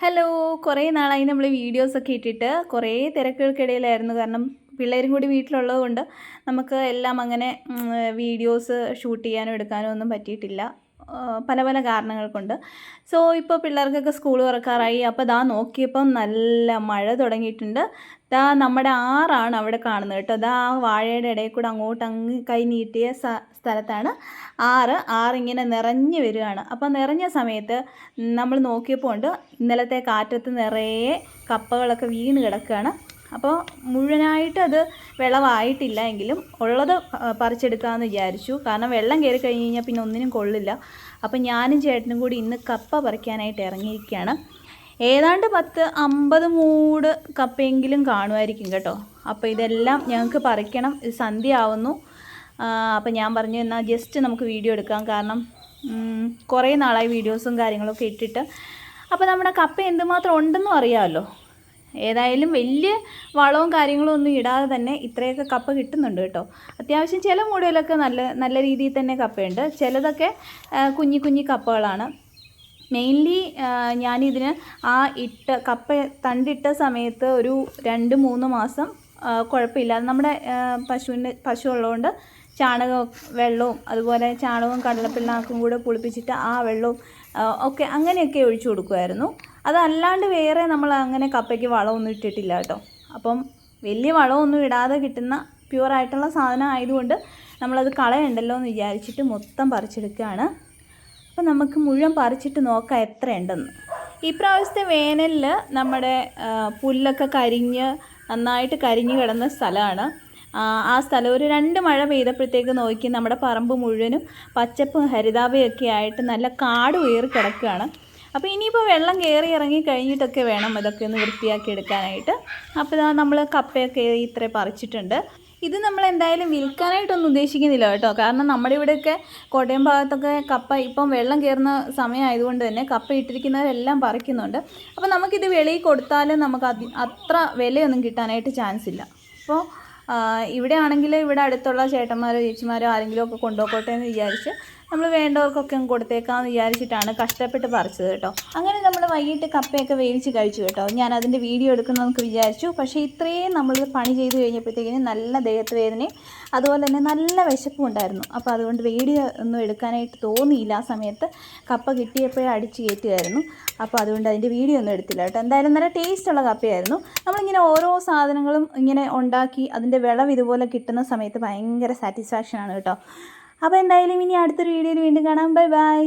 Hello കുറേ നാളായി നമ്മൾ വീഡിയോസൊക്കെ ഇട്ടിട്ട് കുറേ തിരക്കുകൾക്കിടയിലായിരുന്നു. കാരണം പിള്ളേരും കൂടി വീട്ടിലുള്ളത് കൊണ്ട് നമുക്ക് എല്ലാം അങ്ങനെ വീഡിയോസ് ഷൂട്ട് ചെയ്യാനോ എടുക്കാനോ ഒന്നും പറ്റിയിട്ടില്ല. പല പല കാരണങ്ങൾ കൊണ്ട്. സോ ഇപ്പോൾ പിള്ളേർക്കൊക്കെ സ്കൂൾ തുറക്കാറായി. അപ്പോൾ ദാ നോക്കിയപ്പം നല്ല മഴ തുടങ്ങിയിട്ടുണ്ട്. ദാ നമ്മുടെ ആറാണ് അവിടെ കാണുന്നത് കേട്ടോ. ദാ ആ വാഴയുടെ ഇടയിൽ കൂടെ അങ്ങോട്ട് അങ്ങ് കൈ നീട്ടിയ സ്ഥലത്താണ് ആറ്. ആറിങ്ങനെ നിറഞ്ഞു വരികയാണ്. അപ്പോൾ നിറഞ്ഞ സമയത്ത് നമ്മൾ നോക്കിയപ്പോൾ ഉണ്ട് ഇന്നലത്തെ കാറ്റത്ത് നിറയെ കപ്പകളൊക്കെ വീണ് കിടക്കുകയാണ്. അപ്പോൾ മുഴുവനായിട്ട് അത് വിളവായിട്ടില്ല എങ്കിലും ഉള്ളത് പറിച്ചെടുക്കാമെന്ന് വിചാരിച്ചു. കാരണം വെള്ളം കയറി കഴിഞ്ഞ് കഴിഞ്ഞാൽ പിന്നെ ഒന്നിനും കൊള്ളില്ല. അപ്പോൾ ഞാനും ചേട്ടനും കൂടി ഇന്ന് കപ്പ പറിക്കാനായിട്ട് ഇറങ്ങിയിരിക്കുകയാണ്. ഏതാണ്ട് പത്ത് അമ്പത് മൂട് കപ്പയെങ്കിലും കാണുമായിരിക്കും കേട്ടോ. അപ്പോൾ ഇതെല്ലാം ഞങ്ങൾക്ക് പറിക്കണം. സന്ധ്യ ആവുന്നു അപ്പോൾ ഞാൻ പറഞ്ഞു എന്നാൽ ജസ്റ്റ് നമുക്ക് വീഡിയോ എടുക്കാം. കാരണം കുറേ നാളായി വീഡിയോസും കാര്യങ്ങളൊക്കെ ഇട്ടിട്ട്. അപ്പോൾ നമ്മുടെ കപ്പ എന്തുമാത്രം ഉണ്ടെന്നും അറിയാമല്ലോ. ഏതായാലും വലിയ വളവും കാര്യങ്ങളും ഒന്നും ഇടാതെ തന്നെ ഇത്രയൊക്കെ കപ്പ കിട്ടുന്നുണ്ട് കേട്ടോ. അത്യാവശ്യം ചില മൂടയിലൊക്കെ നല്ല നല്ല രീതിയിൽ തന്നെ കപ്പയുണ്ട്. ചിലതൊക്കെ കുഞ്ഞി കുഞ്ഞി കപ്പകളാണ്. മെയിൻലി ഞാനിതിന് ആ ഇട്ട കപ്പ തണ്ടിട്ട സമയത്ത് ഒരു രണ്ട് മൂന്ന് മാസം കുഴപ്പമില്ല. നമ്മുടെ പശുവിന്റെ പശു ഉള്ളതുകൊണ്ട് ചാണകവും വെള്ളവും അതുപോലെ ചാണകവും കടലപ്പിണ്ണാക്കും കൂടെ പുളിപ്പിച്ചിട്ട് ആ വെള്ളവും ഒക്കെ അങ്ങനെയൊക്കെ ഒഴിച്ചു കൊടുക്കുമായിരുന്നു. അതല്ലാണ്ട് വേറെ നമ്മൾ അങ്ങനെ കപ്പയ്ക്ക് വളമൊന്നും ഇട്ടിട്ടില്ല കേട്ടോ. അപ്പം വലിയ വളമൊന്നും ഇടാതെ കിട്ടുന്ന പ്യുവറായിട്ടുള്ള സാധനം ആയതുകൊണ്ട് നമ്മളത് കളയണ്ടല്ലോ എന്ന് വിചാരിച്ചിട്ട് മൊത്തം പറിച്ചെടുക്കുകയാണ്. അപ്പോൾ നമുക്ക് മുഴുവൻ പറിച്ചിട്ട് നോക്കാം എത്രയുണ്ടെന്ന് ഈ പ്രാവശ്യത്തെ വേനലിൽ നമ്മുടെ പുല്ലൊക്കെ കരിഞ്ഞ് നന്നായിട്ട് കരിഞ്ഞു കിടന്ന സ്ഥലമാണ്. ആ, സ്ഥലം ഒരു രണ്ട് മഴ പെയ്തപ്പോഴത്തേക്ക് നോക്കി നമ്മുടെ പറമ്പ് മുഴുവനും പച്ചപ്പും ഹരിതാപയൊക്കെ ആയിട്ട് നല്ല കാട് ഉയറി കിടക്കുകയാണ്. അപ്പോൾ ഇനിയിപ്പോൾ വെള്ളം കയറി ഇറങ്ങി കഴിഞ്ഞിട്ടൊക്കെ വേണം ഇതൊക്കെ ഒന്ന് വൃത്തിയാക്കി എടുക്കാനായിട്ട്. അപ്പോൾ ഇതാ നമ്മൾ കപ്പയൊക്കെ ഇത്ര പറിച്ചിട്ടുണ്ട്. ഇത് നമ്മൾ എന്തായാലും വിൽക്കാനായിട്ടൊന്നും ഉദ്ദേശിക്കുന്നില്ല കേട്ടോ. കാരണം നമ്മുടെ ഇവിടെയൊക്കെ കോട്ടയം ഭാഗത്തൊക്കെ കപ്പ ഇപ്പം വെള്ളം കയറുന്ന സമയമായതുകൊണ്ട് തന്നെ കപ്പ ഇട്ടിരിക്കുന്നവരെല്ലാം പറിക്കുന്നുണ്ട്. അപ്പോൾ നമുക്കിത് വെളിയിൽ കൊടുത്താലും നമുക്ക് അത്ര വിലയൊന്നും കിട്ടാനായിട്ട് ചാൻസ് ഇല്ല. അപ്പോൾ ഇവിടെ ആണെങ്കിൽ ഇവിടെ അടുത്തുള്ള ചേട്ടന്മാരോ ചേച്ചിമാരോ ആരെങ്കിലും ഒക്കെ കൊണ്ടുപോയിക്കോട്ടെ എന്ന് വിചാരിച്ച് നമ്മൾ വേണ്ടവർക്കൊക്കെ അങ്ങ് കൊടുത്തേക്കാമെന്ന് വിചാരിച്ചിട്ടാണ് കഷ്ടപ്പെട്ട് പറിച്ചത് കേട്ടോ. അങ്ങനെ നമ്മൾ വൈകിട്ട് കപ്പയൊക്കെ വേവിച്ച് കഴിച്ചു കേട്ടോ. ഞാൻ അതിന്റെ വീഡിയോ എടുക്കണമെന്നൊക്കെ വിചാരിച്ചു. പക്ഷേ ഇത്രയും നമ്മൾ പണി ചെയ്ത് കഴിഞ്ഞപ്പോഴത്തേക്കിന് നല്ല ദേഹത്ത് വേദനയും അതുപോലെ തന്നെ നല്ല വിശപ്പും ഉണ്ടായിരുന്നു. അപ്പോൾ അതുകൊണ്ട് വീഡിയോ ഒന്നും എടുക്കാനായിട്ട് തോന്നിയില്ല. ആ സമയത്ത് കപ്പ കിട്ടിയപ്പോഴേ അടിച്ച് കയറ്റുമായിരുന്നു അപ്പോൾ അതുകൊണ്ട് അതിന്റെ വീഡിയോ ഒന്നും എടുത്തില്ല കേട്ടോ. എന്തായാലും നല്ല ടേസ്റ്റുള്ള കപ്പയായിരുന്നു. നമ്മളിങ്ങനെ ഓരോ സാധനങ്ങളും ഇങ്ങനെ ഉണ്ടാക്കി അതിന്റെ വിളവ് ഇതുപോലെ കിട്ടുന്ന സമയത്ത് ഭയങ്കര സാറ്റിസ്ഫാക്ഷൻ ആണ് കേട്ടോ. അപ്പോൾ എന്തായാലും ഇനി അടുത്തൊരു വീഡിയോയിൽ വീണ്ടും കാണാം. Bye bye